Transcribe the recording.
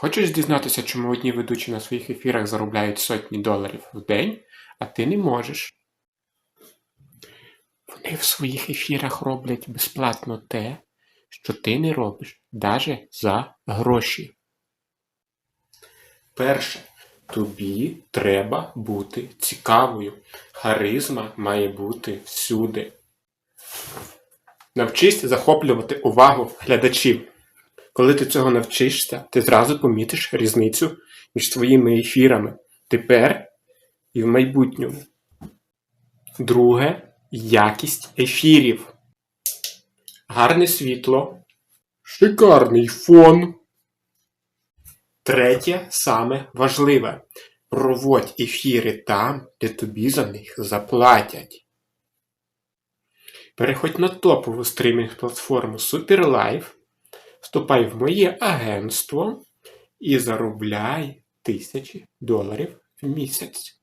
Хочеш дізнатися, чому одні ведучі на своїх ефірах заробляють сотні доларів в день, а ти не можеш? Вони в своїх ефірах роблять безплатно те, що ти не робиш, навіть за гроші. Перше, тобі треба бути цікавою. Харизма має бути всюди. Навчись захоплювати увагу глядачів. Коли ти цього навчишся, ти зразу помітиш різницю між своїми ефірами тепер і в майбутньому. Друге якість ефірів. Гарне світло. Шикарний фон. Третє, саме важливе. Проводь ефіри там, де тобі за них заплатять. Переходь на топову стрімінг-платформу SuperLife, вступай в моє агентство і заробляй тисячі доларів в місяць.